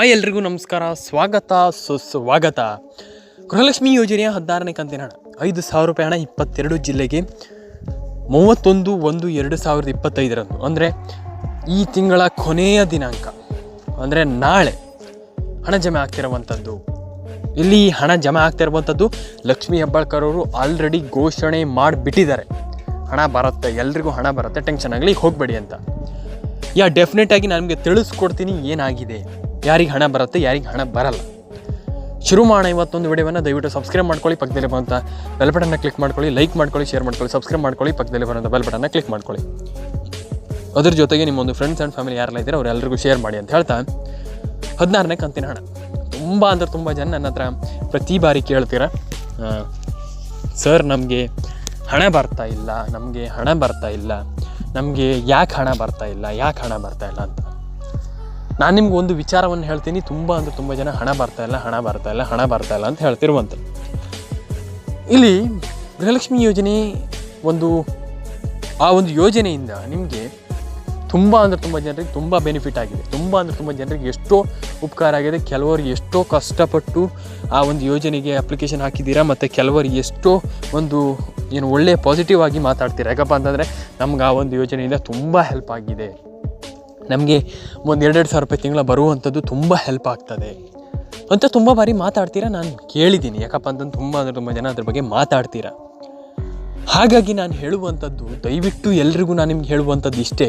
Hi ಎಲ್ರಿಗೂ ನಮಸ್ಕಾರ. ಸ್ವಾಗತ, ಸುಸ್ವಾಗತ. ಗೃಹಲಕ್ಷ್ಮಿ ಯೋಜನೆಯ ಹದಿನಾರನೇ ಕಂತಿನ ಹಣ. ಐದು ಸಾವಿರ ರೂಪಾಯಿ ಹಣ ಇಪ್ಪತ್ತೆರಡು ಜಿಲ್ಲೆಗೆ ಮೂವತ್ತೊಂದು ಒಂದು ಎರಡು ಸಾವಿರದ ಇಪ್ಪತ್ತೈದರಂದು. ಅಂದರೆ ಈ ತಿಂಗಳ ಕೊನೆಯ ದಿನಾಂಕ. ಅಂದರೆ ನಾಳೆ ಹಣ ಜಮೆ ಆಗ್ತಿರುವಂಥದ್ದು. ಇಲ್ಲಿ ಹಣ ಜಮೆ ಆಗ್ತಿರುವಂಥದ್ದು ಲಕ್ಷ್ಮೀ ಹೆಬ್ಬಾಳ್ಕರ್ ಅವರು ಆಲ್ರೆಡಿ ಘೋಷಣೆ ಮಾಡಿಬಿಟ್ಟಿದ್ದಾರೆ. ಹಣ ಬರುತ್ತೆ, ಎಲ್ರಿಗೂ ಹಣ ಬರುತ್ತೆ ಟೆನ್ಷನ್ ಆಗಲಿ ಹೋಗಬೇಡಿ ಅಂತ. ಯಾ ಡೆಫಿನೆಟ್ ಆಗಿ ನಾನು ನಿಮಗೆ ತಿಳಿಸ್ಕೊಡ್ತೀನಿ ಏನಾಗಿದೆ. ಯಾರಿಗೆ ಹಣ ಬರುತ್ತೆ, ಯಾರಿಗೆ ಹಣ ಬರಲ್ಲ. ಶುರು ಮಾಡೋಣ ಇವತ್ತೊಂದು ವಿಡಿಯೋವನ್ನು, ದಯವಿಟ್ಟು ಸಬ್ಸ್ಕ್ರೈಬ್ ಮಾಡ್ಕೊಳ್ಳಿ, ಪಕ್ಕದಲ್ಲಿ ಬಂತ ಬೆಲ್ ಬಟನ್ನ ಕ್ಲಿಕ್ ಮಾಡ್ಕೊಳ್ಳಿ ಲೈಕ್ ಮಾಡ್ಕೊಳ್ಳಿ ಶೇರ್ ಮಾಡ್ಕೊಳ್ಳಿ ಸಬ್ಸ್ಕ್ರೈಬ್ ಮಾಡ್ಕೊಳ್ಳಿ, ಪಕ್ಕದಲ್ಲಿ ಬರೋದ ಬೆಲ್ ಬಟನ್ನ ಕ್ಲಿಕ್ ಮಾಡ್ಕೊಳ್ಳಿ. ಅದ್ರ ಜೊತೆಗೆ ನಿಮ್ಮೊಂದು ಫ್ರೆಂಡ್ಸ್ ಆ್ಯಂಡ್ ಫ್ಯಾಮಿಲಿ ಯಾರೆಲ್ಲ ಇದ್ದಾರೆ ಅವರೆಲ್ಲರಿಗೂ ಶೇರ್ ಮಾಡಿ ಅಂತ ಹೇಳ್ತಾ, ಹದಿನಾರನೇ ಕಂತಿನ ಹಣ. ತುಂಬ ಅಂದ್ರೆ ತುಂಬ ಜನ ನನ್ನ ಹತ್ರ ಪ್ರತಿ ಬಾರಿ ಕೇಳ್ತೀರ ಸರ್, ನಮಗೆ ಹಣ ಬರ್ತಾ ಇಲ್ಲ, ನಮಗೆ ಹಣ ಬರ್ತಾ ಇಲ್ಲ, ನಮಗೆ ಯಾಕೆ ಹಣ ಬರ್ತಾ ಇಲ್ಲ, ಯಾಕೆ ಹಣ ಬರ್ತಾ ಇಲ್ಲ? ಅಂತ. ನಾನು ನಿಮ್ಗೆ ಒಂದು ವಿಚಾರವನ್ನು ಹೇಳ್ತೀನಿ. ತುಂಬ ಅಂದರೆ ತುಂಬ ಜನ ಹಣ ಬರ್ತಾ ಇಲ್ಲ, ಹಣ ಬರ್ತಾ ಇಲ್ಲ, ಹಣ ಬರ್ತಾ ಇಲ್ಲ ಅಂತ ಹೇಳ್ತಿರುವಂಥ ಇಲ್ಲಿ ಗೃಹಲಕ್ಷ್ಮಿ ಯೋಜನೆ ಒಂದು, ಆ ಒಂದು ಯೋಜನೆಯಿಂದ ನಿಮಗೆ ತುಂಬ ಅಂದರೆ ತುಂಬ ಜನರಿಗೆ ತುಂಬ ಬೆನಿಫಿಟ್ ಆಗಿದೆ. ತುಂಬ ಅಂದರೆ ತುಂಬ ಜನರಿಗೆ ಎಷ್ಟೋ ಉಪಕಾರ ಆಗಿದೆ. ಕೆಲವರು ಎಷ್ಟೋ ಕಷ್ಟಪಟ್ಟು ಆ ಒಂದು ಯೋಜನೆಗೆ ಅಪ್ಲಿಕೇಶನ್ ಹಾಕಿದ್ದೀರಾ ಮತ್ತು ಕೆಲವರು ಎಷ್ಟೋ ಒಂದು ಏನು ಒಳ್ಳೆಯ ಪಾಸಿಟಿವ್ ಆಗಿ ಮಾತಾಡ್ತೀರಾ. ಯಾಕಪ್ಪ ಅಂತಂದರೆ ನಮ್ಗೆ ಆ ಒಂದು ಯೋಜನೆಯಿಂದ ತುಂಬ ಹೆಲ್ಪ್ ಆಗಿದೆ. ನಮಗೆ ಒಂದು ಎರಡೆರಡು ಸಾವಿರ ರೂಪಾಯಿ ತಿಂಗಳ ಬರುವಂಥದ್ದು ತುಂಬ ಹೆಲ್ಪ್ ಆಗ್ತದೆ. ಅಂತ ತುಂಬ ಬಾರಿ ಮಾತಾಡ್ತೀರಾ? ನಾನು ಕೇಳಿದ್ದೀನಿ ಯಾಕಪ್ಪ ಅಂತಂದು ತುಂಬ ಅಂದರೆ ತುಂಬ ಜನ ಅದ್ರ ಬಗ್ಗೆ ಮಾತಾಡ್ತೀರಾ? ಹಾಗಾಗಿ ನಾನು ಹೇಳುವಂಥದ್ದು, ದಯವಿಟ್ಟು ಎಲ್ರಿಗೂ ನಾನು ನಿಮ್ಗೆ ಹೇಳುವಂಥದ್ದು ಇಷ್ಟೇ.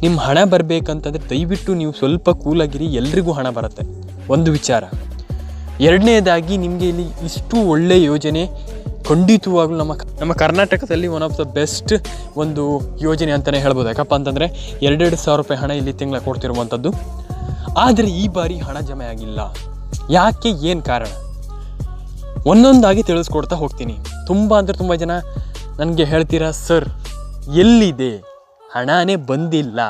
ನಿಮ್ಮ ಹಣ ಬರಬೇಕಂತಂದರೆ ದಯವಿಟ್ಟು ನೀವು ಸ್ವಲ್ಪ ಕೂಲಾಗಿರಿ, ಎಲ್ರಿಗೂ ಹಣ ಬರುತ್ತೆ. ಒಂದು ವಿಚಾರ. ಎರಡನೇದಾಗಿ ನಿಮಗೆ ಇಲ್ಲಿ ಇಷ್ಟು ಒಳ್ಳೆಯ ಯೋಜನೆ ಖಂಡಿತವಾಗ್ಲೂ ನಮ್ಮ ನಮ್ಮ ಕರ್ನಾಟಕದಲ್ಲಿ ಒನ್ ಆಫ್ ದ ಬೆಸ್ಟ್ ಒಂದು ಯೋಜನೆ ಅಂತಲೇ ಹೇಳ್ಬೋದು. ಯಾಕಪ್ಪ ಅಂತಂದರೆ ಎರಡೆರಡು ಸಾವಿರ ರೂಪಾಯಿ ಹಣ ಇಲ್ಲಿ ತಿಂಗಳ ಕೊಡ್ತಿರುವಂಥದ್ದು ಆದರೆ ಈ ಬಾರಿ ಹಣ ಜಮೆ ಆಗಿಲ್ಲ. ಯಾಕೆ? ಏನು ಕಾರಣ? ಒಂದೊಂದಾಗಿ ತಿಳಿಸ್ಕೊಡ್ತಾ ಹೋಗ್ತೀನಿ. ತುಂಬ ಅಂದರೆ ತುಂಬ ಜನ ನನಗೆ ಹೇಳ್ತೀರಾ, ಸರ್, ಎಲ್ಲಿದೆ? ಹಣನೇ ಬಂದಿಲ್ಲ.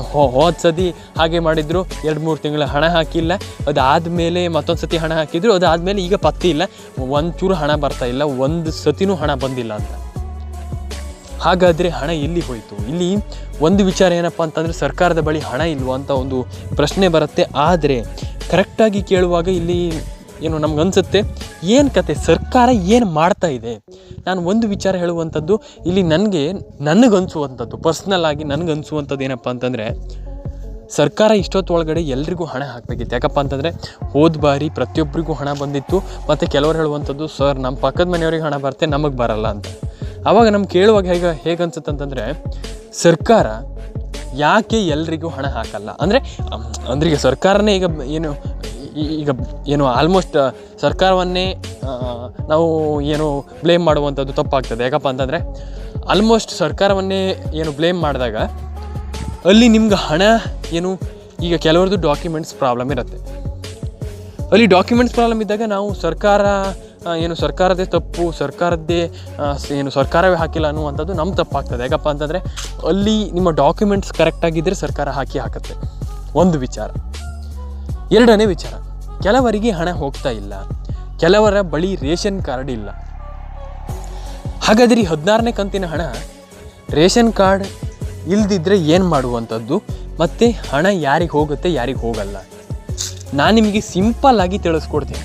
ಹೋದ ಸತಿ ಹಾಗೆ ಮಾಡಿದ್ರು. ಎರಡು ಮೂರು ತಿಂಗಳ ಹಣ ಹಾಕಿಲ್ಲ. ಅದಾದಮೇಲೆ ಮತ್ತೊಂದು ಸತಿ ಹಣ ಹಾಕಿದ್ರು. ಅದಾದಮೇಲೆ ಈಗ ಪತ್ತೆ ಇಲ್ಲ. ಒಂಚೂರು ಹಣ ಬರ್ತಾ ಇಲ್ಲ. ಒಂದು ಸತಿನೂ ಹಣ ಬಂದಿಲ್ಲ ಅಂತ. ಹಾಗಾದರೆ ಹಣ ಎಲ್ಲಿ ಹೋಯಿತು? ಇಲ್ಲಿ ಒಂದು ವಿಚಾರ ಏನಪ್ಪ ಅಂತಂದರೆ ಸರ್ಕಾರದ ಬಳಿ ಹಣ ಇಲ್ವಾ ಅಂತ ಒಂದು ಪ್ರಶ್ನೆ ಬರುತ್ತೆ. ಆದರೆ ಕರೆಕ್ಟಾಗಿ ಕೇಳುವಾಗ ಇಲ್ಲಿ ಏನು ನಮ್ಗೆ ಅನಿಸುತ್ತೆ? ಏನು ಕತೆ? ಸರ್ಕಾರ ಏನು ಮಾಡ್ತಾ ಇದೆ? ನಾನು ಒಂದು ವಿಚಾರ ಹೇಳುವಂಥದ್ದು, ಇಲ್ಲಿ ನನಗೆ, ನನಗನ್ಸುವಂಥದ್ದು ಪರ್ಸ್ನಲ್ ಆಗಿ ನನಗನ್ಸುವಂಥದ್ದು ಏನಪ್ಪ ಅಂತಂದರೆ, ಸರ್ಕಾರ ಇಷ್ಟೊತ್ತೊಳಗಡೆ ಎಲ್ರಿಗೂ ಹಣ ಹಾಕಬೇಕಿತ್ತು. ಯಾಕಪ್ಪ ಅಂತಂದರೆ, ಹೋದ ಬಾರಿ ಪ್ರತಿಯೊಬ್ಬರಿಗೂ ಹಣ ಬಂದಿತ್ತು, ಮತ್ತು ಕೆಲವರು ಹೇಳುವಂಥದ್ದು, ಸರ್ ನಮ್ಮ ಪಕ್ಕದ ಮನೆಯವ್ರಿಗೆ ಹಣ ಬರುತ್ತೆ, ನಮಗೆ ಬರಲ್ಲ ಅಂತ. ಆವಾಗ ನಮ್ಗೆ ಕೇಳುವಾಗ ಹೇಗೆ ಹೇಗೆ ಅನ್ಸುತ್ತೆ ಸರ್ಕಾರ ಯಾಕೆ ಎಲ್ರಿಗೂ ಹಣ ಹಾಕಲ್ಲ? ಅಂದರೆ, ಅಂದ್ರೆ ಸರ್ಕಾರನೇ ಈಗ ಏನು ಈಗ ಏನು ಆಲ್ಮೋಸ್ಟ್ ಸರ್ಕಾರವನ್ನೇ ನಾವು ಏನು ಬ್ಲೇಮ್ ಮಾಡುವಂಥದ್ದು ತಪ್ಪಾಗ್ತದೆ. ಯಾಕಪ್ಪ ಅಂತಂದರೆ ಆಲ್ಮೋಸ್ಟ್ ಸರ್ಕಾರವನ್ನೇ ಏನು ಬ್ಲೇಮ್ ಮಾಡಿದಾಗ, ಅಲ್ಲಿ ನಿಮ್ಗೆ ಹಣ ಏನು, ಈಗ ಕೆಲವ್ರದ್ದು ಡಾಕ್ಯುಮೆಂಟ್ಸ್ ಪ್ರಾಬ್ಲಮ್ ಇರುತ್ತೆ. ಅಲ್ಲಿ ಡಾಕ್ಯುಮೆಂಟ್ಸ್ ಪ್ರಾಬ್ಲಮ್ ಇದ್ದಾಗ ನಾವು ಸರ್ಕಾರ ಏನು ಸರ್ಕಾರದೇ ತಪ್ಪು, ಸರ್ಕಾರದ್ದೇ ಏನು ಸರ್ಕಾರವೇ ಹಾಕಿಲ್ಲ ಅನ್ನುವಂಥದ್ದು ನಮ್ಮ ತಪ್ಪಾಗ್ತದೆ. ಯಾಕಪ್ಪ ಅಂತಂದರೆ, ಅಲ್ಲಿ ನಿಮ್ಮ ಡಾಕ್ಯುಮೆಂಟ್ಸ್ ಕರೆಕ್ಟಾಗಿದ್ದರೆ ಸರ್ಕಾರ ಹಾಕಿ ಹಾಕುತ್ತೆ. ಒಂದು ವಿಚಾರ. ಎರಡನೇ ವಿಚಾರ. ಕೆಲವರಿಗೆ ಹಣ ಹೋಗ್ತಾ ಇಲ್ಲ. ಕೆಲವರ ಬಳಿ ರೇಷನ್ ಕಾರ್ಡ್ ಇಲ್ಲ. ಹಾಗಾದರೆ ಹದಿನಾರನೇ ಕಂತಿನ ಹಣ ರೇಷನ್ ಕಾರ್ಡ್ ಇಲ್ದಿದ್ರೆ ಏನು ಮಾಡುವಂಥದ್ದು? ಮತ್ತು ಹಣ ಯಾರಿಗೆ ಹೋಗುತ್ತೆ, ಯಾರಿಗೆ ಹೋಗಲ್ಲ. ನಾನು ನಿಮಗೆ ಸಿಂಪಲ್ ಆಗಿ ತಿಳಿಸ್ಕೊಡ್ತೀನಿ.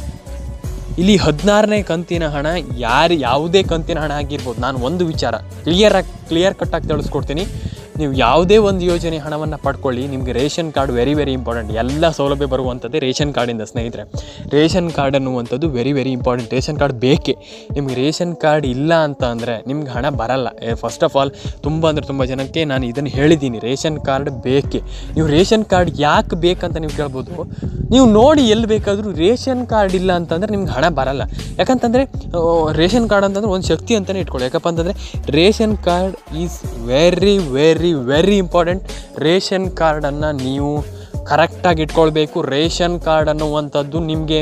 ಇಲ್ಲಿ ಹದಿನಾರನೇ ಕಂತಿನ ಹಣ ಯಾರು, ಯಾವುದೇ ಕಂತಿನ ಹಣ ಆಗಿರ್ಬೋದು. ನಾನು ಒಂದು ವಿಚಾರ. ಕ್ಲಿಯರ್ ಆಗಿ, ಕ್ಲಿಯರ್ ಕಟ್ಟಾಗಿ ತಿಳಿಸ್ಕೊಡ್ತೀನಿ. ನೀವು ಯಾವುದೇ ಒಂದು ಯೋಜನೆ ಹಣವನ್ನು ಪಡ್ಕೊಳ್ಳಿ, ನಿಮಗೆ ration card very very important ಎಲ್ಲ ಸೌಲಭ್ಯ ಬರುವಂಥದ್ದೇ ರೇಷನ್ ಕಾರ್ಡಿಂದ ಸ್ನೇಹಿತರೆ. ರೇಷನ್ ಕಾರ್ಡ್ ಅನ್ನುವಂಥದ್ದು very very important ration card ಬೇಕೇ? ನಿಮಗೆ ರೇಷನ್ ಕಾರ್ಡ್ ಇಲ್ಲ ಅಂತ ಅಂದರೆ ನಿಮ್ಗೆ ಹಣ ಬರಲ್ಲ. ಫಸ್ಟ್ ಆಫ್ ಆಲ್ ತುಂಬ ಅಂದರೆ ತುಂಬ ಜನಕ್ಕೆ ನಾನು ಇದನ್ನು ಹೇಳಿದ್ದೀನಿ. ರೇಷನ್ ಕಾರ್ಡ್ ಬೇಕೇ? ನೀವು ರೇಷನ್ ಕಾರ್ಡ್ ಯಾಕೆ ಬೇಕಂತ ನೀವು ಕೇಳ್ಬೋದು? ನೀವು ನೋಡಿ ಎಲ್ಲಿ ಬೇಕಾದರೂ ರೇಷನ್ ಕಾರ್ಡ್ ಇಲ್ಲ ಅಂತಂದರೆ ನಿಮ್ಗೆ ಹಣ ಬರಲ್ಲ. ಯಾಕಂತಂದರೆ ರೇಷನ್ ಕಾರ್ಡ್ ಅಂತಂದ್ರೆ ಒಂದು ಶಕ್ತಿ ಅಂತಲೇ ಇಟ್ಕೊಳ್ಳಿ. ಯಾಕಪ್ಪ ಅಂತಂದರೆ, ration card is very very very important ration ಕಾರ್ಡನ್ನು ನೀವು ಕರೆಕ್ಟಾಗಿ ಇಟ್ಕೊಳ್ಬೇಕು. ರೇಷನ್ ಕಾರ್ಡ್ ಅನ್ನುವಂಥದ್ದು ನಿಮಗೆ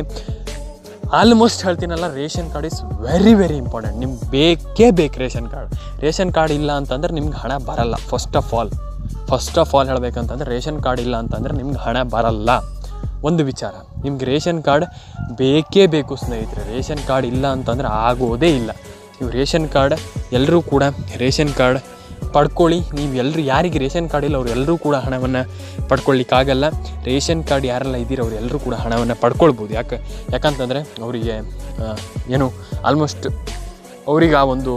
almost ಹೇಳ್ತೀನಲ್ಲ, ration card is very very important ನಿಮ್ಗೆ ಬೇಕೇ ಬೇಕು ರೇಷನ್ ಕಾರ್ಡ್. ರೇಷನ್ ಕಾರ್ಡ್ ಇಲ್ಲ ಅಂತಂದ್ರೆ ನಿಮ್ಗೆ ಹಣ ಬರಲ್ಲ. First of all first of all ಹೇಳಬೇಕಂತಂದ್ರೆ ration card ಇಲ್ಲ ಅಂತಂದ್ರೆ ನಿಮ್ಗೆ ಹಣ ಬರಲ್ಲ. ಒಂದು ವಿಚಾರ, ನಿಮ್ಗೆ ರೇಷನ್ ಕಾರ್ಡ್ ಬೇಕೇ ಬೇಕು ಸ್ನೇಹಿತರೆ. ರೇಷನ್ ಕಾರ್ಡ್ ಇಲ್ಲ ಅಂತಂದ್ರೆ ಆಗೋದೇ ಇಲ್ಲ. ನೀವು ರೇಷನ್ ಕಾರ್ಡ್ ಎಲ್ಲರೂ ಕೂಡ, ರೇಷನ್ ಕಾರ್ಡ್ ಪಡ್ಕೊಳ್ಳಿ. ನೀವು ಎಲ್ಲರೂ ಯಾರಿಗೆ ರೇಷನ್ ಕಾರ್ಡ್ ಇಲ್ಲ, ಅವ್ರು ಎಲ್ಲರೂ ಕೂಡ ಹಣವನ್ನು ಪಡ್ಕೊಳ್ಳಿಕ್ಕಾಗಲ್ಲ. ರೇಷನ್ ಕಾರ್ಡ್ ಯಾರೆಲ್ಲ ಇದ್ದೀರೋ ಅವ್ರು ಕೂಡ ಹಣವನ್ನು ಪಡ್ಕೊಳ್ಬೋದು. ಯಾಕೆ ಯಾಕಂತಂದರೆ ಅವರಿಗೆ ಏನು ಆಲ್ಮೋಸ್ಟ್ ಅವ್ರಿಗೆ ಆ ಒಂದು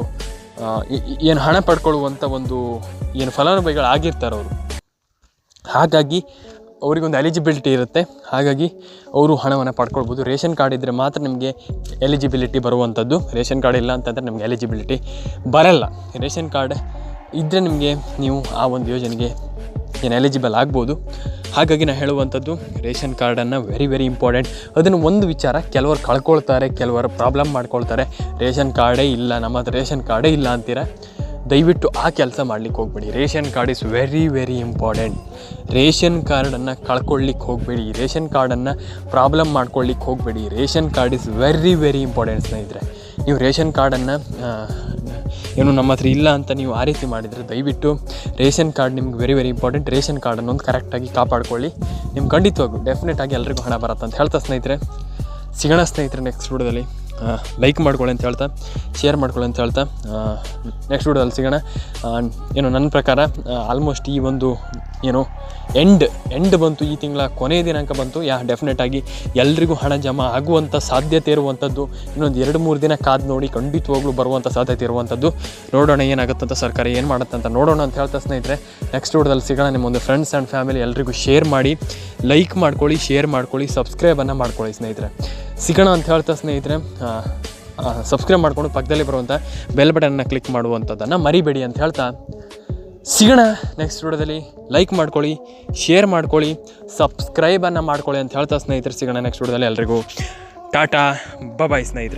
ಏನು ಹಣ ಪಡ್ಕೊಳ್ಳುವಂಥ ಒಂದು ಏನು ಫಲಾನುಭವಿಗಳು ಆಗಿರ್ತಾರೆ ಅವರು. ಹಾಗಾಗಿ ಅವರಿಗೊಂದು ಎಲಿಜಿಬಿಲಿಟಿ ಇರುತ್ತೆ. ಹಾಗಾಗಿ ಅವರು ಹಣವನ್ನು ಪಡ್ಕೊಳ್ಬೋದು. ರೇಷನ್ ಕಾರ್ಡ್ ಇದ್ದರೆ ಮಾತ್ರ ನಿಮಗೆ ಎಲಿಜಿಬಿಲಿಟಿ ಬರುವಂಥದ್ದು. ರೇಷನ್ ಕಾರ್ಡ್ ಇಲ್ಲ ಅಂತಂದರೆ ನಿಮಗೆ ಎಲಿಜಿಬಿಲಿಟಿ ಬರಲ್ಲ. ರೇಷನ್ ಕಾರ್ಡ್ ಇದ್ದರೆ ನಿಮಗೆ ನೀವು ಆ ಒಂದು ಯೋಜನೆಗೆ ಏನು ಎಲಿಜಿಬಲ್ ಆಗ್ಬೋದು. ಹಾಗಾಗಿ ನಾನು ಹೇಳುವಂಥದ್ದು, ರೇಷನ್ ಕಾರ್ಡನ್ನು ವೆರಿ ವೆರಿ ಇಂಪಾರ್ಟೆಂಟ್ ಅದನ್ನು ಒಂದು ವಿಚಾರ ಕೆಲವರು ಕಳ್ಕೊಳ್ತಾರೆ, ಕೆಲವರು ಪ್ರಾಬ್ಲಮ್ ಮಾಡ್ಕೊಳ್ತಾರೆ. ರೇಷನ್ ಕಾರ್ಡೇ ಇಲ್ಲ, ನಮ್ಮ ಹತ್ರ ರೇಷನ್ ಕಾರ್ಡೇ ಇಲ್ಲ ಅಂತೀರ? ದಯವಿಟ್ಟು ಆ ಕೆಲಸ ಮಾಡ್ಲಿಕ್ಕೆ ಹೋಗಬೇಡಿ. Ration card is very very important ration ಕಾರ್ಡನ್ನು ಕಳ್ಕೊಳ್ಳಿಕ್ಕೆ ಹೋಗಬೇಡಿ. ರೇಷನ್ ಕಾರ್ಡನ್ನು ಪ್ರಾಬ್ಲಮ್ ಮಾಡ್ಕೊಳ್ಳಿಕ್ಕೆ ಹೋಗಬೇಡಿ. Ration card is very very important ಸ್ನೇಹಿತರೆ. ನೀವು ರೇಷನ್ ಕಾರ್ಡನ್ನು ಏನು ನಮ್ಮ ಹತ್ರ ಇಲ್ಲ ಅಂತ ನೀವು ಆ ರೀತಿ ಮಾಡಿದರೆ ದಯವಿಟ್ಟು ರೇಷನ್ ಕಾರ್ಡ್ ನಿಮ್ಗೆ ವೆರಿ ವೆರಿ ಇಂಪಾರ್ಟೆಂಟ್ ರೇಷನ್ ಕಾರ್ಡನ್ನು ಒಂದು ಕರೆಕ್ಟಾಗಿ ಕಾಪಾಡ್ಕೊಳ್ಳಿ. ನಿಮ್ಗೆ ಖಂಡಿತವಾಗೂ ಡೆಫಿನೆಟಾಗಿ ಎಲ್ರಿಗೂ ಹಣ ಬರುತ್ತೆ ಅಂತ ಹೇಳ್ತಾ ಸ್ನೇಹಿತರೆ. ಸಿಗೋಣ ಸ್ನೇಹಿತರೆ ನೆಕ್ಸ್ಟ್ ವಿಡಿಯೋದಲ್ಲಿ. ಲೈಕ್ ಮಾಡ್ಕೊಳ್ಳಿ ಅಂತ ಹೇಳ್ತಾ ಶೇರ್ ಮಾಡ್ಕೊಳ್ಳಿ ಅಂತ ಹೇಳ್ತಾ ನೆಕ್ಸ್ಟ್ ವಿಡಿಯೋದಲ್ಲಿ ಸಿಗೋಣ. ಏನು, ನನ್ನ ಪ್ರಕಾರ ಆಲ್ಮೋಸ್ಟ್ ಈ ಒಂದು, ಏನು ಎಂಡ್ ಎಂಡ್ ಬಂತು ಈ ತಿಂಗಳ ಕೊನೆಯ ದಿನಾಂಕ ಬಂತು. ಯಾ ಡೆಫಿನೆಟಾಗಿ ಎಲ್ರಿಗೂ ಹಣ ಜಮಾ ಆಗುವಂಥ ಸಾಧ್ಯತೆ ಇರುವಂಥದ್ದು ಇನ್ನೊಂದು ಎರಡು ಮೂರು ದಿನ ಕಾದು ನೋಡಿ ಖಂಡಿತವಾಗ್ಲೂ ಬರುವಂಥ ಸಾಧ್ಯತೆ ಇರುವಂಥದ್ದು ನೋಡೋಣ ಏನಾಗುತ್ತಂತ ಸರ್ಕಾರ ಏನು ಮಾಡುತ್ತೆ ಅಂತ ನೋಡೋಣ ಅಂತ ಹೇಳ್ತಾ ಸ್ನೇಹಿತರೆ ನೆಕ್ಸ್ಟ್ ವಿಡಿಯೋದಲ್ಲಿ ಸಿಗೋಣ. ನಿಮ್ಮ ಒಂದು ಫ್ರೆಂಡ್ಸ್ ಆ್ಯಂಡ್ ಫ್ಯಾಮಿಲಿ ಎಲ್ರಿಗೂ ಶೇರ್ ಮಾಡಿ ಲೈಕ್ ಮಾಡ್ಕೊಳ್ಳಿ ಶೇರ್ ಮಾಡ್ಕೊಳ್ಳಿ ಸಬ್ಸ್ಕ್ರೈಬನ್ನು ಮಾಡ್ಕೊಳ್ಳಿ ಸ್ನೇಹಿತರೆ. ಸಿಗೋಣ ಅಂತ ಹೇಳ್ತಾ ಸ್ನೇಹಿತರೆ ಸಬ್ಸ್ಕ್ರೈಬ್ ಮಾಡಿಕೊಂಡು ಪಕ್ಕದಲ್ಲಿ ಬರುವಂಥ ಬೆಲ್ ಬಟನ್ನ ಕ್ಲಿಕ್ ಮಾಡುವಂಥದ್ದನ್ನು ಮರಿಬೇಡಿ ಅಂತ ಹೇಳ್ತಾ ಸಿಗೋಣ ನೆಕ್ಸ್ಟ್ ವಿಡಿಯೋದಲ್ಲಿ. ಲೈಕ್ ಮಾಡ್ಕೊಳ್ಳಿ ಶೇರ್ ಮಾಡ್ಕೊಳ್ಳಿ ಸಬ್ಸ್ಕ್ರೈಬನ್ನು ಮಾಡ್ಕೊಳ್ಳಿ ಅಂತ ಹೇಳ್ತಾ ಸ್ನೇಹಿತರೆ, ಸಿಗೋಣ ನೆಕ್ಸ್ಟ್ ವಿಡಿಯೋದಲ್ಲಿ ಎಲ್ರಿಗೂ. ಟಾಟಾ ಬಾಯ್ ಸ್ನೇಹಿತರೆ.